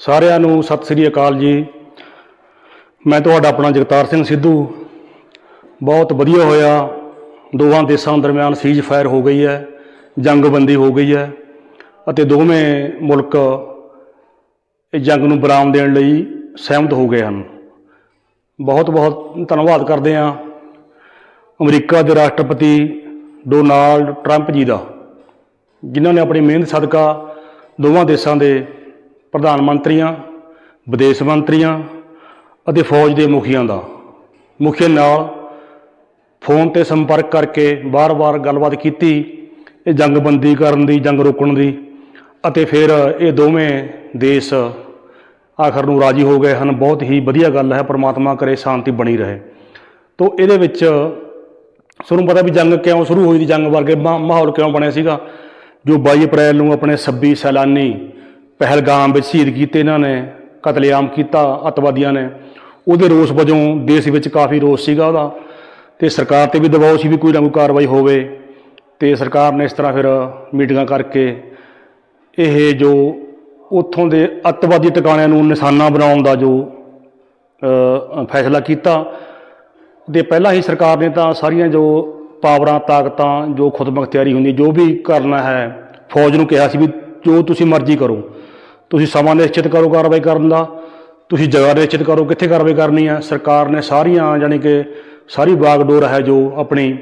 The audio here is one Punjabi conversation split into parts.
ਸਾਰਿਆਂ ਨੂੰ ਸਤਿ ਸ੍ਰੀ ਅਕਾਲ ਜੀ। ਮੈਂ ਤੁਹਾਡਾ ਆਪਣਾ ਜਗਤਾਰ ਸਿੰਘ ਸਿੱਧੂ। ਬਹੁਤ ਵਧੀਆ ਹੋਇਆ। ਦੋਵਾਂ ਦੇਸ਼ਾਂ ਦਰਮਿਆਨ ਸੀਜ਼ ਫਾਇਰ ਹੋ ਗਈ ਹੈ, ਜੰਗਬੰਦੀ ਹੋ ਗਈ ਹੈ ਅਤੇ ਦੋਵੇਂ ਮੁਲਕ ਇਹ ਜੰਗ ਨੂੰ ਬਰਾਮ ਦੇਣ ਲਈ ਸਹਿਮਤ ਹੋ ਗਏ ਹਨ। ਬਹੁਤ ਬਹੁਤ ਧੰਨਵਾਦ ਕਰਦੇ ਹਾਂ ਅਮਰੀਕਾ ਦੇ ਰਾਸ਼ਟਰਪਤੀ ਡੋਨਾਲਡ ਟਰੰਪ ਜੀ ਦਾ, ਜਿਨ੍ਹਾਂ ਨੇ ਆਪਣੀ ਮਿਹਨਤ ਸਦਕਾ ਦੋਵਾਂ ਦੇਸ਼ਾਂ ਦੇ ਪ੍ਰਧਾਨ ਮੰਤਰੀਆਂ, ਵਿਦੇਸ਼ ਮੰਤਰੀਆਂ ਅਤੇ ਫੌਜ ਦੇ ਮੁਖੀਆਂ ਦਾ। ਮੁਖੀ ਨਾਲ ਫੋਨ ਤੇ ਸੰਪਰਕ ਕਰਕੇ ਵਾਰ ਵਾਰ ਗੱਲਬਾਤ ਕੀਤੀ, ਇਹ ਜੰਗਬੰਦੀ ਕਰਨ ਦੀ, ਜੰਗ ਰੋਕਣ ਦੀ ਅਤੇ ਫਿਰ ਇਹ ਦੋਵੇਂ ਦੇਸ਼ ਆਖਰ ਨੂੰ ਰਾਜੀ ਹੋ ਗਏ ਹਨ। ਬਹੁਤ ਹੀ ਵਧੀਆ ਗੱਲ ਹੈ, ਪ੍ਰਮਾਤਮਾ ਕਰੇ ਸ਼ਾਂਤੀ ਬਣੀ ਰਹੇ। ਤੋਂ ਇਹਦੇ ਵਿੱਚ ਤੁਹਾਨੂੰ ਪਤਾ ਵੀ ਜੰਗ ਕਿਉਂ ਸ਼ੁਰੂ ਹੋਈ ਦੀ ਜੰਗ ਵਰਗੇ ਮਾਹੌਲ ਕਿਉਂ ਬਣਿਆ ਸੀਗਾ? ਜੋ 22 ਅਪ੍ਰੈਲ ਨੂੰ ਆਪਣੇ 26 ਸੈਲਾਨੀ ਪਹਿਲਗਾਮ ਵਿੱਚ ਸ਼ਹੀਦ ਕੀਤੇ ਇਹਨਾਂ ਨੇ, ਕਤਲੇਆਮ ਕੀਤਾ, ਅੱਤਵਾਦੀਆਂ ਨੇ। ਉਹਦੇ ਰੋਸ ਵਜੋਂ ਦੇਸ਼ ਵਿੱਚ ਕਾਫੀ ਰੋਸ ਸੀਗਾ ਉਹਦਾ। ਤੇ ਸਰਕਾਰ ਤੇ ਵੀ ਦਬਾਅ ਸੀ ਵੀ ਕੋਈ ਨਾ ਕੋਈ ਕਾਰਵਾਈ ਹੋਵੇ। ਤੇ ਸਰਕਾਰ ਨੇ ਇਸ ਤਰ੍ਹਾਂ ਫਿਰ ਮੀਟਿੰਗਾਂ ਕਰਕੇ ਇਹ ਜੋ ਉੱਥੋਂ ਦੇ ਅੱਤਵਾਦੀ ਟਿਕਾਣਿਆਂ ਨੂੰ ਨਿਸ਼ਾਨਾ ਬਣਾਉਣ ਦਾ ਜੋ ਫੈਸਲਾ ਕੀਤਾ, ਦੇ ਪਹਿਲਾਂ ਹੀ ਸਰਕਾਰ ਨੇ ਤਾਂ ਸਾਰੀਆਂ ਜੋ ਪਾਵਰਾਂ, ਤਾਕਤਾਂ, ਜੋ ਖੁਦਮੁਖਤਿਆਰੀ ਹੁੰਦੀ, ਜੋ ਵੀ ਕਰਨਾ ਹੈ, ਫੌਜ ਨੂੰ ਕਿਹਾ ਸੀ ਵੀ ਜੋ ਤੁਸੀਂ ਮਰਜ਼ੀ ਕਰੋ। ਤੁਸੀਂ ਸਮਾਂ ਨਿਸ਼ਚਿਤ ਕਰੋ ਕਾਰਵਾਈ ਕਰਨ ਦਾ। ਤੁਸੀਂ ਜਗ੍ਹਾ ਨਿਸ਼ਚਿਤ ਕਰੋ ਕਿੱਥੇ ਕਾਰਵਾਈ ਕਰਨੀ ਹੈ। ਸਰਕਾਰ ਨੇ ਸਾਰੀਆਂ, ਯਾਨੀ ਕਿ ਸਾਰੀ ਬਾਗਡੋਰ ਹੈ ਜੋ ਆਪਣੀ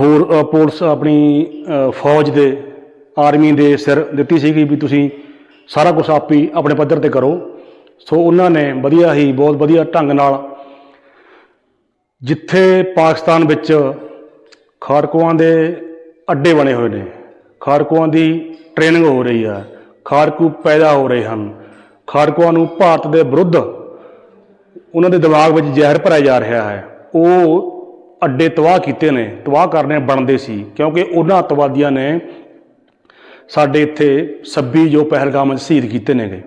ਹੋਰ ਪੁਲਿਸ ਆਪਣੀ ਫੌਜ ਦੇ, ਆਰਮੀ ਦੇ ਸਿਰ ਦਿੱਤੀ ਸੀਗੀ ਵੀ ਤੁਸੀਂ ਸਾਰਾ ਕੁਝ ਆਪ ਹੀ ਆਪਣੇ ਪੱਧਰ ਤੇ ਕਰੋ। ਸੋ ਉਹਨਾਂ ਨੇ ਵਧੀਆ ਹੀ ਬਹੁਤ ਵਧੀਆ ਢੰਗ ਨਾਲ ਜਿੱਥੇ ਪਾਕਿਸਤਾਨ ਵਿੱਚ ਖਾੜਕੂਆਂ ਦੇ ਅੱਡੇ ਬਣੇ ਹੋਏ ਨੇ ਖਾੜਕੂਆਂ ਦੀ ਟ੍ਰੇਨਿੰਗ ਹੋ ਰਹੀ ਹੈ। ਖਾੜਕੂ ਪੈਦਾ ਹੋ ਰਹੇ ਹਨ। ਖਾੜਕੂਆਂ ਨੂੰ ਭਾਰਤ ਦੇ ਵਿਰੁੱਧ ਉਹਨਾਂ ਦੇ ਦਿਮਾਗ ਵਿੱਚ ਜ਼ਹਿਰ ਭਰਿਆ ਜਾ ਰਿਹਾ ਹੈ। ਉਹ ਅੱਡੇ ਤਬਾਹ ਕੀਤੇ ਨੇ, ਤਬਾਹ ਕਰਨੇ ਬਣਦੇ ਸੀ, ਕਿਉਂਕਿ ਉਹਨਾਂ ਅੱਤਵਾਦੀਆਂ ਨੇ ਸਾਡੇ ਇੱਥੇ 26 ਜੋ ਪਹਿਲਗਾਮ ਵਿੱਚ ਸ਼ਹੀਦ ਕੀਤੇ ਨੇਗੇ।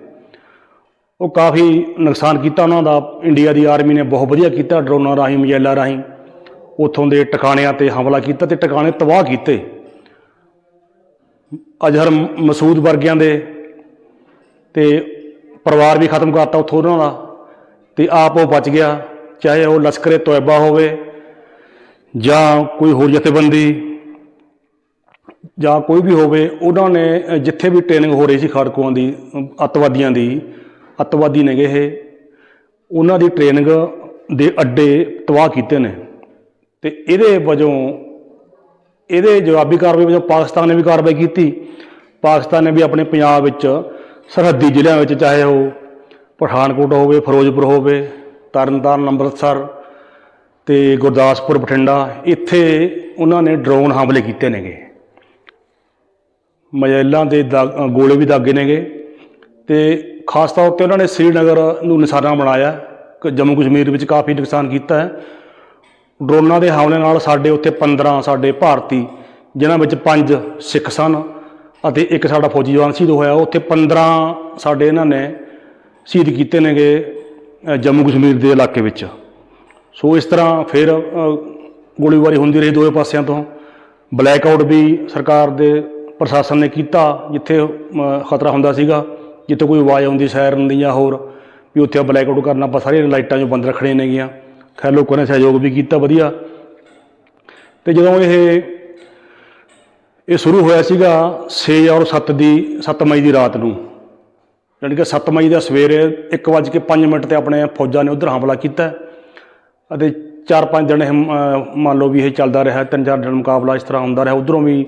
ਉਹ ਕਾਫੀ ਨੁਕਸਾਨ ਕੀਤਾ ਉਹਨਾਂ ਦਾ, ਇੰਡੀਆ ਦੀ ਆਰਮੀ ਨੇ ਬਹੁਤ ਵਧੀਆ ਕੀਤਾ, ਡਰੋਨਾਂ ਰਾਹੀਂ, ਮਜੈਲਾ ਰਾਹੀਂ। ਉੱਥੋਂ ਦੇ ਟਿਕਾਣਿਆਂ ਤੇ ਹਮਲਾ ਕੀਤਾ ਤੇ ਟਿਕਾਣੇ ਤਬਾਹ ਕੀਤੇ। ਅਜ਼ਹਰ ਮਸੂਦ ਵਰਗਿਆਂ ਦੇ ਤੇ ਪਰਿਵਾਰ ਵੀ ਖਤਮ ਕਰਤਾ ਉੱਥੋਂ ਉਹਨਾਂ ਦਾ ਤੇ ਆਪ ਉਹ ਬਚ ਗਿਆ ਚਾਹੇ ਉਹ ਲਸ਼ਕਰੇ ਤੋਇਬਾ ਹੋਵੇ ਜਾਂ ਕੋਈ ਹੋਰ ਜਥੇਬੰਦੀ ਜਾਂ ਕੋਈ ਵੀ ਹੋਵੇ ਉਹਨਾਂ ਨੇ ਜਿੱਥੇ ਵੀ ਟ੍ਰੇਨਿੰਗ ਹੋ ਰਹੀ ਸੀ ਖਾੜਕੂਆਂ ਦੀ ਅ, ਅੱਤਵਾਦੀਆਂ ਦੀ ਅੱਤਵਾਦੀ ਨੇਗੇ ਇਹ ਉਹਨਾਂ ਦੀ ਟ੍ਰੇਨਿੰਗ ਦੇ ਅੱਡੇ ਤਬਾਹ ਕੀਤੇ ਨੇ। ਤੇ ਇਹਦੇ ਵਜੋਂ ਇਹਦੇ ਜਵਾਬੀ ਕਾਰਵਾਈ ਵਜੋਂ ਪਾਕਿਸਤਾਨ ਨੇ ਵੀ ਕਾਰਵਾਈ ਕੀਤੀ। ਪਾਕਿਸਤਾਨ ਨੇ ਵੀ ਆਪਣੇ ਪੰਜਾਬ ਵਿੱਚ ਸਰਹੱਦੀ ਜ਼ਿਲ੍ਹਿਆਂ ਵਿੱਚ ਚਾਹੇ ਉਹ ਪਠਾਨਕੋਟ ਹੋਵੇ, ਫਿਰੋਜ਼ਪੁਰ ਹੋਵੇ, ਤਰਨਤਾਰਨ, ਅੰਮ੍ਰਿਤਸਰ ਤੇ ਗੁਰਦਾਸਪੁਰ, ਬਠਿੰਡਾ, ਇੱਥੇ ਉਹਨਾਂ ਨੇ ਡਰੋਨ ਹਮਲੇ ਕੀਤੇ ਨੇਗੇ। ਮਜੈਲਾਂ ਦੇ ਦਾਗ- ਗੋਲੇ ਵੀ ਦਾਗੇ ਨੇਗੇ ਤੇ ਖਾਸ ਤੌਰ ਤੇ ਉਹਨਾਂ ਨੇ ਸ੍ਰੀਨਗਰ ਨੂੰ ਨਿਸ਼ਾਨਾ ਬਣਾਇਆ। ਕਿ ਜੰਮੂ ਕਸ਼ਮੀਰ ਵਿੱਚ ਕਾਫੀ ਨੁਕਸਾਨ ਕੀਤਾ ਹੈ। ਡਰੋਨਾਂ ਦੇ ਹਮਲੇ ਨਾਲ ਸਾਡੇ ਉੱਥੇ 15 ਸਾਡੇ ਭਾਰਤੀ, ਜਿਨ੍ਹਾਂ ਵਿੱਚ 5 ਸਿੱਖ ਸਨ ਅਤੇ ਇੱਕ ਸਾਡਾ ਫੌਜੀ ਜਵਾਨ ਸ਼ਹੀਦ ਹੋਇਆ। ਉੱਥੇ 15 ਸਾਡੇ ਇਹਨਾਂ ਨੇ ਸ਼ਹੀਦ ਕੀਤੇ ਨੇਗੇ ਜੰਮੂ ਕਸ਼ਮੀਰ ਦੇ ਇਲਾਕੇ ਵਿੱਚ। ਸੋ ਇਸ ਤਰ੍ਹਾਂ ਫਿਰ ਗੋਲੀਬਾਰੀ ਹੁੰਦੀ ਰਹੀ ਦੋਵੇਂ ਪਾਸਿਆਂ ਤੋਂ। ਬਲੈਕ ਆਊਟ ਵੀ ਸਰਕਾਰ ਦੇ ਪ੍ਰਸ਼ਾਸਨ ਨੇ ਕੀਤਾ, ਜਿੱਥੇ ਖਤਰਾ ਹੁੰਦਾ ਸੀਗਾ, ਜਿੱਥੇ ਕੋਈ ਆਵਾਜ਼ ਆਉਂਦੀ ਸਾਇਰਨ ਦੀ ਜਾਂ ਹੋਰ, ਵੀ ਉੱਥੇ ਬਲੈਕ ਆਊਟ ਕਰਨਾ। ਆਪਾਂ ਸਾਰੀਆਂ ਲਾਈਟਾਂ ਜੋ ਬੰਦ ਰੱਖਣੀਆਂ ਨੇਗੀਆਂ। ਖੈਰ, ਲੋਕਾਂ ਨੇ ਸਹਿਯੋਗ ਵੀ ਕੀਤਾ, ਵਧੀਆ। ਤੇ ਜਦੋਂ ਇਹ ਇਹ ਸ਼ੁਰੂ ਹੋਇਆ ਸੀਗਾ 6 ਔਰ 7 ਦੀ 7 ਮਈ ਦੀ ਰਾਤ ਨੂੰ ਯਾਨੀ ਕਿ 7 ਮਈ ਦਾ ਸਵੇਰੇ 1:05 ਮਿੰਟ ਤੇ ਆਪਣੇ ਫੌਜਾਂ ਨੇ ਉਧਰ ਹਮਲਾ ਕੀਤਾ ਅਤੇ ਚਾਰ ਪੰਜ ਦਿਨ ਇਹ ਮੰਨ ਲਓ ਵੀ ਇਹ ਚੱਲਦਾ ਰਿਹਾ, ਤਿੰਨ ਚਾਰ ਦਿਨ ਮੁਕਾਬਲਾ ਇਸ ਤਰ੍ਹਾਂ ਹੁੰਦਾ ਰਿਹਾ, ਉਧਰੋਂ ਵੀ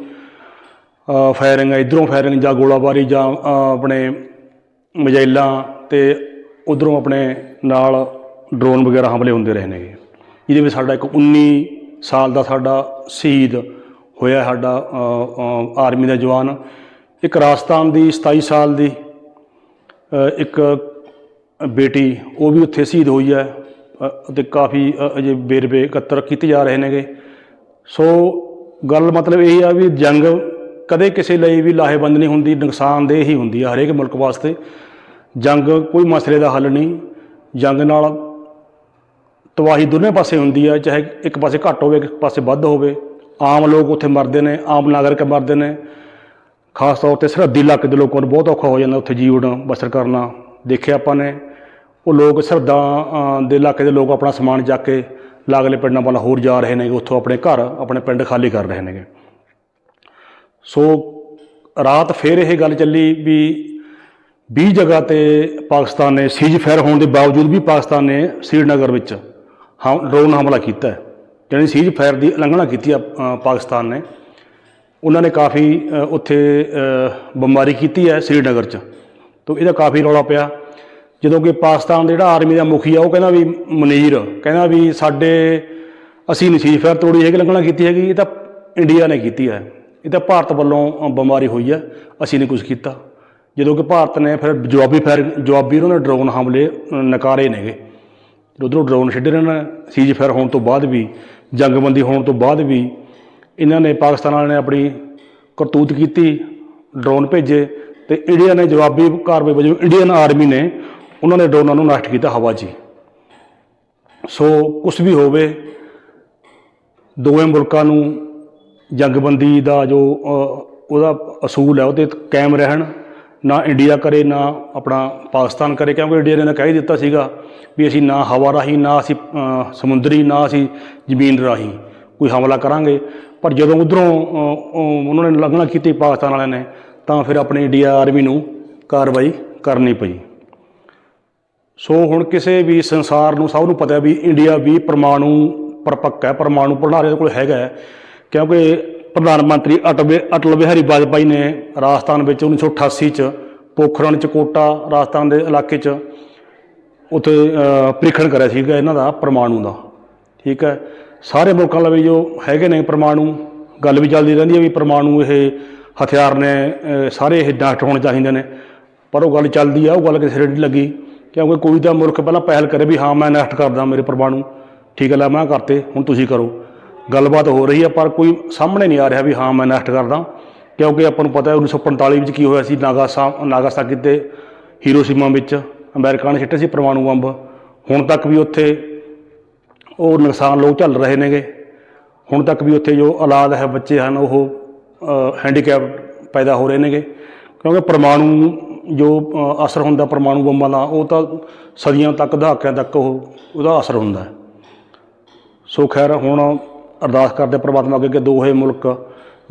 ਫਾਇਰਿੰਗ ਹੈ ਇਧਰੋਂ ਫਾਇਰਿੰਗ ਜਾਂ ਗੋਲਾਬਾਰੀ ਜਾਂ ਆਪਣੇ ਮਜਾਇਲਾਂ ਤੇ ਉਧਰੋਂ ਆਪਣੇ ਨਾਲ ਡਰੋਨ ਵਗੈਰਾ ਹਮਲੇ ਹੁੰਦੇ ਰਹੇ ਨੇਗੇ। ਜਿਹਦੇ ਵਿੱਚ ਸਾਡਾ ਇੱਕ 19 ਸਾਲ ਦਾ ਸਾਡਾ ਸ਼ਹੀਦ ਹੋਇਆ ਸਾਡਾ ਆਰਮੀ ਦਾ ਜਵਾਨ। ਇੱਕ ਰਾਜਸਥਾਨ ਦੀ 27 ਸਾਲ ਦੀ ਇੱਕ ਬੇਟੀ ਉਹ ਵੀ ਉੱਥੇ ਸ਼ਹੀਦ ਹੋਈ ਹੈ ਅ, ਅਤੇ ਕਾਫੀ ਅਜੇ ਬੇਰਬੇ ਇਕੱਤਰ ਕੀਤੇ ਜਾ ਰਹੇ ਨੇਗੇ। ਸੋ ਗੱਲ ਮਤਲਬ ਇਹ ਆ ਵੀ ਜੰਗ ਕਦੇ ਕਿਸੇ ਲਈ ਵੀ ਲਾਹੇਵੰਦ ਨਹੀਂ ਹੁੰਦੀ ਨੁਕਸਾਨਦੇਹ ਹੀ ਹੁੰਦੀ ਆ ਹਰੇਕ ਮੁਲਕ ਵਾਸਤੇ। ਜੰਗ ਕੋਈ ਮਸਲੇ ਦਾ ਹੱਲ ਨਹੀਂ। ਜੰਗ ਨਾਲ ਤਬਾਹੀ ਦੋਨੇ ਪਾਸੇ ਹੁੰਦੀ ਹੈ ਚਾਹੇ ਇੱਕ ਪਾਸੇ ਘੱਟ ਹੋਵੇ, ਇੱਕ ਪਾਸੇ ਵੱਧ ਹੋਵੇ। ਆਮ ਲੋਕ ਉੱਥੇ ਮਰਦੇ ਨੇ, ਆਮ ਨਾਗਰਿਕ ਮਰਦੇ ਨੇ। ਖਾਸ ਤੌਰ ਤੇ ਸਰਹੱਦੀ ਇਲਾਕੇ ਦੇ ਲੋਕਾਂ ਨੂੰ ਬਹੁਤ ਔਖਾ ਹੋ ਜਾਂਦਾ ਉੱਥੇ ਜੀਵਨ, ਬਸਰ ਕਰਨਾ। ਦੇਖਿਆ ਆਪਾਂ ਨੇ, ਉਹ ਲੋਕ ਸਰਦਾ ਦੇ ਇਲਾਕੇ ਦੇ ਲੋਕ ਆਪਣਾ ਸਮਾਨ ਚੱਕ ਕੇ ਲਾਗਲੇ ਪਿੰਡਾਂ ਵੱਲ ਹੋਰ ਜਾ ਰਹੇ ਨੇਗੇ, ਉੱਥੋਂ ਆਪਣੇ ਘਰ, ਆਪਣੇ ਪਿੰਡ ਖਾਲੀ ਕਰ ਰਹੇ ਨੇਗੇ। ਸੋ ਰਾਤ ਫੇਰ ਇਹ ਗੱਲ ਚੱਲੀ ਵੀ 20 ਜਗ੍ਹਾ ਤੇ ਪਾਕਿਸਤਾਨ ਨੇ ਸੀਜ਼ ਫਾਇਰ ਹੋਣ ਦੇ ਬਾਵਜੂਦ ਵੀ ਪਾਕਿਸਤਾਨ ਨੇ ਸ੍ਰੀਨਗਰ ਵਿੱਚ ਡਰੋਨ ਹਮਲਾ ਕੀਤਾ ਹੈ। ਯਾਨੀ ਸੀਜ਼ ਫਾਇਰ ਦੀ ਉਲੰਘਣਾ ਕੀਤੀ ਆ ਪਾਕਿਸਤਾਨ ਨੇ। ਉਹਨਾਂ ਨੇ ਕਾਫੀ ਉੱਥੇ ਅ, ਬੰਬਾਰੀ ਕੀਤੀ ਹੈ ਸ੍ਰੀਨਗਰ 'ਚ। ਤੋਂ ਇਹਦਾ ਕਾਫੀ ਰੌਲਾ ਪਿਆ। ਜਦੋਂ ਕਿ ਪਾਕਿਸਤਾਨ ਦੇ ਜਿਹੜਾ ਆਰਮੀ ਦਾ ਮੁਖੀ ਆ ਉਹ ਕਹਿੰਦਾ ਵੀ ਮਨੀਰ ਕਹਿੰਦਾ ਵੀ ਸਾਡੇ ਅਸੀਂ ਨਹੀਂ ਸੀਜ਼ ਫਾਇਰ ਤੋੜੀ ਹੈਗੀ ਉਲੰਘਣਾ ਕੀਤੀ ਹੈਗੀ। ਇਹ ਤਾਂ ਇੰਡੀਆ ਨੇ ਕੀਤੀ ਹੈ। ਇਹ ਤਾਂ ਭਾਰਤ ਵੱਲੋਂ ਬਿਮਾਰੀ ਹੋਈ ਹੈ। ਅਸੀਂ ਨੇ ਕੁਝ ਕੀਤਾ। ਜਦੋਂ ਕਿ ਭਾਰਤ ਨੇ ਫਿਰ ਜਵਾਬੀ ਫਾਇਰ ਜਵਾਬੀ ਉਹਨਾਂ ਨੇ ਡਰੋਨ ਹਮਲੇ ਨਕਾਰੇ ਨੇਗੇ। ਉਧਰੋਂ ਡਰੋਨ ਛੱਡੇ ਰਹੇ ਨੇ ਸੀਜ਼ ਫਾਇਰ ਹੋਣ ਤੋਂ ਬਾਅਦ ਵੀ, ਜੰਗਬੰਦੀ ਹੋਣ ਤੋਂ ਬਾਅਦ ਵੀ, ਇਹਨਾਂ ਨੇ ਪਾਕਿਸਤਾਨ ਵਾਲਿਆਂ ਨੇ ਆਪਣੀ ਕਰਤੂਤ ਕੀਤੀ, ਡਰੋਨ ਭੇਜੇ ਤੇ ਇੰਡੀਆ ਨੇ ਜਵਾਬੀ ਕਾਰਵਾਈ ਵਜੋਂ ਇੰਡੀਅਨ ਆਰਮੀ ਨੇ ਉਹਨਾਂ ਨੇ ਡਰੋਨਾਂ ਨੂੰ ਨਸ਼ਟ ਕੀਤਾ ਹਵਾ 'ਚ ਸੋ ਕੁਝ ਵੀ ਹੋਵੇ, ਦੋਵੇਂ ਮੁਲਕਾਂ ਨੂੰ ਜੰਗਬੰਦੀ ਦਾ ਜੋ ਉਹਦਾ ਅਸੂਲ ਹੈ, ਉਹਦੇ ਕਾਇਮ ਰਹਿਣ ਨਾ ਇੰਡੀਆ ਕਰੇ, ਨਾ ਆਪਣਾ ਪਾਕਿਸਤਾਨ ਕਰੇ, ਕਿਉਂਕਿ ਇੰਡੀਆ ਨੇ ਕਹਿ ਹੀ ਦਿੱਤਾ ਸੀਗਾ ਵੀ ਅਸੀਂ ਨਾ ਹਵਾ ਰਾਹੀਂ, ਨਾ ਅਸੀਂ ਸਮੁੰਦਰੀ, ਨਾ ਅਸੀਂ ਜ਼ਮੀਨ ਰਾਹੀਂ ਕੋਈ ਹਮਲਾ ਕਰਾਂਗੇ। ਪਰ ਜਦੋਂ ਉਧਰੋਂ ਉਹਨਾਂ ਨੇ ਲੰਘਣਾ ਕੀਤੀ ਪਾਕਿਸਤਾਨ ਵਾਲਿਆਂ ਨੇ, ਤਾਂ ਫਿਰ ਆਪਣੀ ਇੰਡੀਆ ਆਰਮੀ ਨੂੰ ਕਾਰਵਾਈ ਕਰਨੀ ਪਈ। ਸੋ ਹੁਣ ਕਿਸੇ ਵੀ ਸੰਸਾਰ ਨੂੰ ਸਭ ਨੂੰ ਪਤਾ ਵੀ ਇੰਡੀਆ ਵੀ ਪਰਮਾਣੂ ਪਰਪੱਕ ਹੈ, ਪਰਮਾਣੂ ਭੰਡਾਰੇ ਇਹਦੇ ਕੋਲ ਹੈਗਾ ਹੈ, ਕਿਉਂਕਿ ਪ੍ਰਧਾਨ ਮੰਤਰੀ ਅਟਲ ਬਿ- ਅਟਲ ਬਿਹਾਰੀ ਵਾਜਪਾਈ ਨੇ ਰਾਜਸਥਾਨ ਵਿੱਚ 1988 ਚ ਪੋਖਰਨ ਚ ਕੋਟਾ ਰਾਜਸਥਾਨ ਦੇ ਇਲਾਕੇ ਚ ਉੱਥੇ ਪ੍ਰੀਖਣ ਕਰਿਆ ਸੀਗਾ ਇਹਨਾਂ ਦਾ ਪਰਮਾਣੂ ਦਾ। ਠੀਕ ਹੈ? ਸਾਰੇ ਮੁਲਕਾਂ ਲਈ ਜੋ ਹੈਗੇ ਨੇ ਪਰਮਾਣੂ, ਗੱਲ ਵੀ ਚੱਲਦੀ ਰਹਿੰਦੀ ਹੈ ਵੀ ਪਰਮਾਣੂ ਇਹ ਹਥਿਆਰ ਨੇ ਸਾਰੇ ਇਹ ਨਸ਼ਟ ਹੋਣੇ ਚਾਹੀਦੇ ਨੇ। ਪਰ ਉਹ ਗੱਲ ਚੱਲਦੀ ਆ, ਉਹ ਗੱਲ ਕਿਸੇ ਰੇਡੀ ਲੱਗੀ, ਕਿਉਂਕਿ ਕੋਈ ਤਾਂ ਮੁਲਕ ਪਹਿਲਾਂ ਪਹਿਲ ਕਰੇ ਵੀ ਹਾਂ, ਮੈਂ ਨਸ਼ਟ ਕਰਦਾ ਮੇਰੇ ਪਰਮਾਣੂ। ਠੀਕ ਹੈ, ਲੈ ਮੈਂ ਕਰਤੇ, ਹੁਣ ਤੁਸੀਂ ਕਰੋ। ਗੱਲਬਾਤ ਹੋ ਰਹੀ ਹੈ ਪਰ ਕੋਈ ਸਾਹਮਣੇ ਨਹੀਂ ਆ ਰਿਹਾ ਵੀ ਹਾਂ, ਮੈਂ ਨਸ਼ਟ ਕਰਦਾ। ਕਿਉਂਕਿ ਆਪਾਂ ਨੂੰ ਪਤਾ ਹੈ 1945 ਵਿੱਚ ਕੀ ਹੋਇਆ ਸੀ, ਨਾਗਾਸਾ, ਨਾਗਾਸਾਕੀ ਤੇ ਹੀਰੋਸ਼ੀਮਾ ਵਿੱਚ ਅਮਰੀਕਾ ਨੇ ਸਿੱਟੇ ਸੀ ਪਰਮਾਣੂ ਬੰਬ ਹੁਣ ਤੱਕ ਵੀ ਉੱਥੇ ਉਹ ਨੁਕਸਾਨ ਲੋਕ ਝੱਲ ਰਹੇ ਨੇਗੇ। ਹੁਣ ਤੱਕ ਵੀ ਉੱਥੇ ਜੋ ਔਲਾਦ ਹੈ, ਬੱਚੇ ਹਨ, ਉਹ ਹੈਂਡੀਕੈਪ ਪੈਦਾ ਹੋ ਰਹੇ ਨੇਗੇ। ਕਿਉਂਕਿ ਪਰਮਾਣੂ ਜੋ ਅਸਰ ਹੁੰਦਾ ਪਰਮਾਣੂ ਬੰਬਾਂ ਦਾ, ਉਹ ਤਾਂ ਸਦੀਆਂ ਤੱਕ, ਦਹਾਕਿਆਂ ਤੱਕ ਉਹ, ਉਹਦਾ ਅਸਰ ਹੁੰਦਾ ਸੋ ਖੈਰ, ਹੁਣ ਅਰਦਾਸ ਕਰਦੇ ਪ੍ਰਮਾਤਮਾ ਅੱਗੇ ਕਿ ਦੋਹੇ ਮੁਲਕ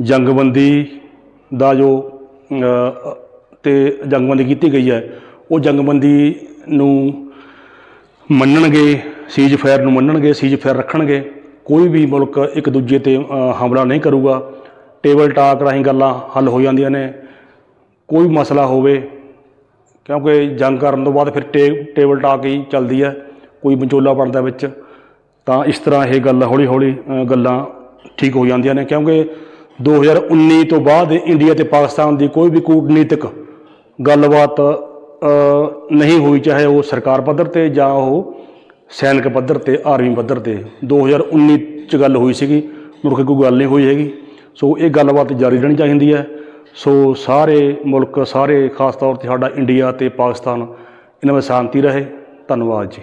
ਜੰਗਬੰਦੀ ਦਾ ਜੋ ਅ, ਤੇ ਜੰਗਬੰਦੀ ਕੀਤੀ ਗਈ ਹੈ ਉਹ ਜੰਗਬੰਦੀ ਨੂੰ ਮੰਨਣਗੇ ਸੀਜ਼ ਫਾਇਰ ਨੂੰ ਮੰਨਣਗੇ ਸੀਜ਼ ਫਾਇਰ ਰੱਖਣਗੇ ਕੋਈ ਵੀ ਮੁਲਕ ਇੱਕ ਦੂਜੇ ਤੇ ਹਮਲਾ ਨਹੀਂ ਕਰੂਗਾ। ਟੇਬਲ ਟਾਕ ਰਾਹੀਂ ਗੱਲਾਂ ਹੱਲ ਹੋ ਜਾਂਦੀਆਂ ਨੇ। ਕੋਈ ਮਸਲਾ ਹੋਵੇ ਕਿਉਂਕਿ ਜੰਗ ਕਰਨ ਤੋਂ ਬਾਅਦ ਫਿਰ ਟੇ ਟੇਬਲ ਟਾਕ ਹੀ ਚੱਲਦੀ ਹੈ ਕੋਈ ਵਿਚੋਲਾ ਬਣਦਾ ਵਿੱਚ। ਤਾਂ ਇਸ ਤਰ੍ਹਾਂ ਇਹ ਗੱਲ ਹੌਲੀ ਹੌਲੀ ਗੱਲਾਂ ਠੀਕ ਹੋ ਜਾਂਦੀਆਂ ਨੇ, ਕਿਉਂਕਿ 2019 ਤੋਂ ਬਾਅਦ ਇੰਡੀਆ ਤੇ ਪਾਕਿਸਤਾਨ ਦੀ ਕੋਈ ਵੀ ਕੂਟਨੀਤਿਕ ਗੱਲਬਾਤ ਨਹੀਂ ਹੋਈ, ਚਾਹੇ ਉਹ ਸਰਕਾਰ ਪੱਧਰ ਤੇ ਜਾਂ ਉਹ ਸੈਨਿਕ ਪੱਧਰ ਤੇ, ਆਰਮੀ ਪੱਧਰ ਤੇ 2019 ਚ ਗੱਲ ਹੋਈ ਸੀਗੀ, ਮੁੜ ਕੇ ਕੋਈ ਗੱਲ ਨਹੀਂ ਹੋਈ ਹੈਗੀ। ਸੋ ਇਹ ਗੱਲਬਾਤ ਜਾਰੀ ਰਹਿਣੀ ਚਾਹੀਦੀ ਹੈ। ਸੋ ਸਾਰੇ ਮੁਲਕ, ਸਾਰੇ ਖਾਸ ਤੌਰ ਤੇ ਸਾਡਾ ਇੰਡੀਆ ਤੇ ਪਾਕਿਸਤਾਨ, ਇਹਨਾਂ ਵਿੱਚ ਸ਼ਾਂਤੀ ਰਹੇ। ਧੰਨਵਾਦ ਜੀ।